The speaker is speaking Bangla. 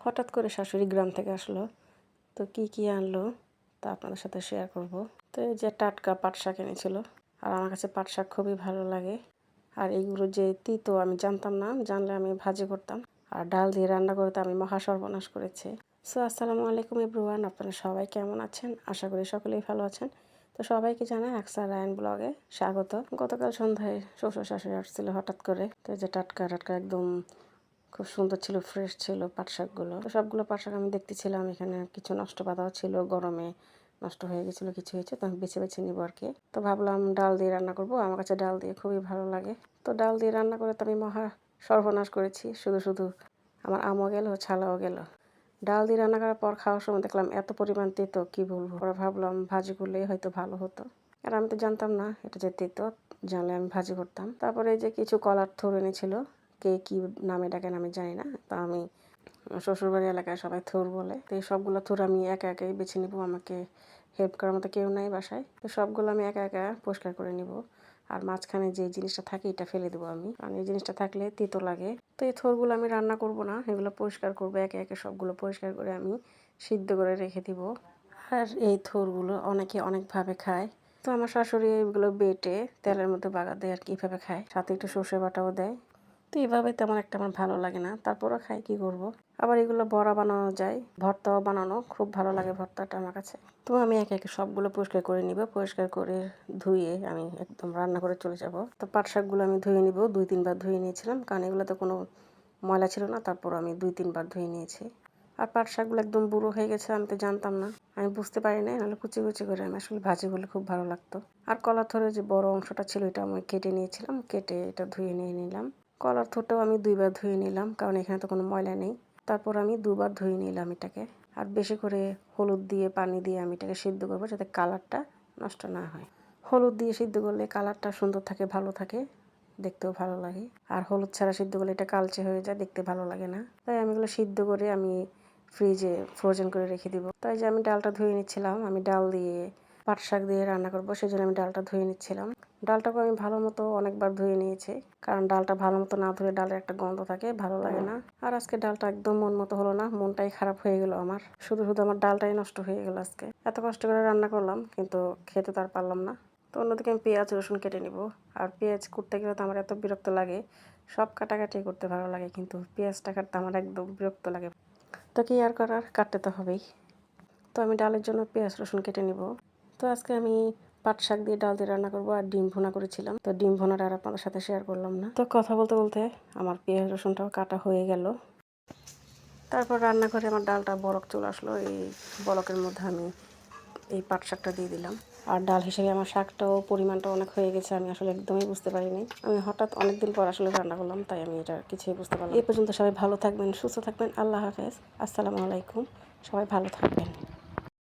হঠাৎ করে শাশুড়ি গ্রাম থেকে আসলো। তো কি কি আনলো তা আপনাদের সাথে শেয়ার করব। তো এই যে টাটকা পাট শাক এনেছিল, আর আমার কাছে পাট শাক খুবই ভালো লাগে। আর এইগুলো যে তিতো আমি জানতাম না, জানলে আমি ভাজি করতাম। আর ডাল দিয়ে রান্না করতে আমি মহা সর্বনাশ করেছি। সো আসসালামু আলাইকুম এভরিওয়ান আপনারা সবাই কেমন আছেন? আশা করি সকলেই ভালো আছেন। তো সবাইকে জানাই আকসার রায়ন ব্লগে স্বাগত। গতকাল সন্ধ্যায় শ্বশুর শাশুড়ি আসছিল হঠাৎ করে। তো যে টাটকা টাটকা একদম খুব সুন্দর ছিল ফ্রেশ ছিল পাট শাকগুলো তো সবগুলো পাট শাক আমি দেখতেছিলাম, এখানে কিছু নষ্ট পাতাও ছিল, গরমে নষ্ট হয়ে গেছিল, কিছু হয়েছে, তো আমি বেছে বেছে নিবো আর কি। তো ভাবলাম ডাল দিয়ে রান্না করব, আমার কাছে ডাল দিয়ে খুবই ভালো লাগে। তো ডাল দিয়ে রান্না করে তো আমি মহা সর্বনাশ করেছি, শুধু শুধু আমার আমও গেল, ছালাও গেল। ডাল দিয়ে রান্না করার পর খাওয়ার সময় দেখলাম এত পরিমাণ তেতো, কি বলব? ওরা ভাবলাম ভাজি করলে হয়তো ভালো হতো। আর আমি তো জানতাম না, এটা যে তেতো, জানলে আমি ভাজি করতাম। তারপরে যে কিছু কলার থর এনেছিল কে কি নামে ডাকেন আমি জানি না। তা আমি শ্বশুরবাড়ি এলাকায় সবাই থুর বলে। তো এই সবগুলো থুর আমি একা একাই বেছে নিব, আমাকে হেল্প করার মতো কেউ নাই বাসায়। তো সবগুলো আমি একা একা পরিষ্কার করে নিব। আর মাঝখানে যে জিনিসটা থাকে এটা ফেলে দেবো আমি। কারণ এই জিনিসটা থাকলে তিতো লাগে। তো এই থোরগুলো আমি রান্না করব না, এগুলো পরিষ্কার করব। একে একে সবগুলো পরিষ্কার করে আমি সিদ্ধ করে রেখে দিব। আর এই থোরগুলো অনেকে অনেকভাবে খায়। তো আমার শাশুড়ি এইগুলো বেটে তেলের মধ্যে বাগা দেয় আর কি এইভাবে খায়। সাথে একটু সর্ষে বাটাও দেয়। তো এইভাবে তেমন একটা আমার ভালো লাগে না। তারপরও খাই, কি করব। আবার এগুলো বড়া বানানো যায়, ভর্তাও বানানো, খুব ভালো লাগে ভর্তাটা আমার কাছে। তো আমি একে একে সবগুলো পরিষ্কার করে নিব, পরিষ্কার করে ধুয়ে আমি একদম রান্না করে চলে যাব। তো পাট শাকগুলো আমি ধুয়ে নিব, দুই তিনবার ধুয়ে নিয়েছিলাম, কারণ এগুলোতে কোনো ময়লা ছিল না, তারপর আমি দুই তিনবার ধুয়ে নিয়েছি। আর পাট শাকগুলো একদম বুড়ো হয়ে গেছে, আমি তো জানতাম না। আমি বুঝতে পারি না নাহলে কুচি কুচি করে আমি আসলে ভাজি করলে খুব ভালো লাগতো। আর কলার থরে যে বড় অংশটা ছিল এটা আমি কেটে নিয়েছিলাম, কেটে এটা ধুয়ে নিয়ে নিলাম। কলার থোরটাও আমি দুইবার ধুয়ে নিলাম, কারণ এখানে তো কোনো ময়লা নেই। তারপর আমি দুবার ধুয়ে নিলাম এটাকে। আর বেশি করে হলুদ দিয়ে, পানি দিয়ে আমি এটাকে সিদ্ধ করব যাতে কালারটা নষ্ট না হয়। হলুদ দিয়ে সিদ্ধ করলে কালারটা সুন্দর থাকে, ভালো থাকে, দেখতেও ভালো লাগে। আর হলুদ ছাড়া সিদ্ধ করলে এটা কালচে হয়ে যায়, দেখতে ভালো লাগে না। তাই আমি এগুলো সিদ্ধ করে আমি ফ্রিজে ফ্রোজেন করে রেখে দিব। তাই যে আমি ডালটা ধুয়ে নিচ্ছিলাম, আমি ডাল দিয়ে পাট শাক দিয়ে রান্না করব সেই জন্য আমি ডালটা ধুয়ে নিচ্ছিলাম। ডালটাকে আমি ভালো মতো অনেকবার ধুয়ে নিয়েছি, কারণ ডালটা ভালো মতো না ধুয়ে ডালের একটা গন্ধ থাকে, ভালো লাগে না। আর আজকে ডালটা একদম মন মতো হলো না, মনটাই খারাপ হয়ে গেল আমার। শুধু শুধু আমার ডালটাই নষ্ট হয়ে গেল আজকে। এত কষ্ট করে রান্না করলাম, কিন্তু খেতে তো আর পারলাম না। তো অন্যদিকে আমি পেঁয়াজ, রসুন কেটে নিব। আর পেঁয়াজ করতে গেলে তো আমার এত বিরক্ত লাগে, সব কাটাকাটি করতে ভালো লাগে, কিন্তু পেঁয়াজটা কাটতে আমার একদম বিরক্ত লাগে। তো কি আর করার, কাটতে তো হবেই। তো আমি ডালের জন্য পেঁয়াজ, রসুন কেটে নিব। তো আজকে আমি পাট শাক দিয়ে ডাল দিয়ে রান্না করব আর ডিম ভুনা করেছিলাম। তো ডিম ভুনাটা আর আপনাদের সাথে শেয়ার করলাম না। তো কথা বলতে বলতে আমার পেঁয়াজ, রসুনটাও কাটা হয়ে গেল। তারপর রান্না করে আমার ডালটা বরক চলে আসলো। এই বরকের মধ্যে আমি এই পাট শাকটা দিয়ে দিলাম। আর ডাল হিসেবে আমার শাকটাও পরিমাণটা অনেক হয়ে গেছে, আমি আসলে একদমই বুঝতে পারিনি। আমি হঠাৎ অনেকদিন পর আসলে রান্না করলাম, তাই আমি এটা কিছুই বুঝতে পারলাম এই পর্যন্ত সবাই ভালো থাকবেন, সুস্থ থাকবেন, আল্লাহ হাফেজ। আসসালামু আলাইকুম, সবাই ভালো থাকবেন।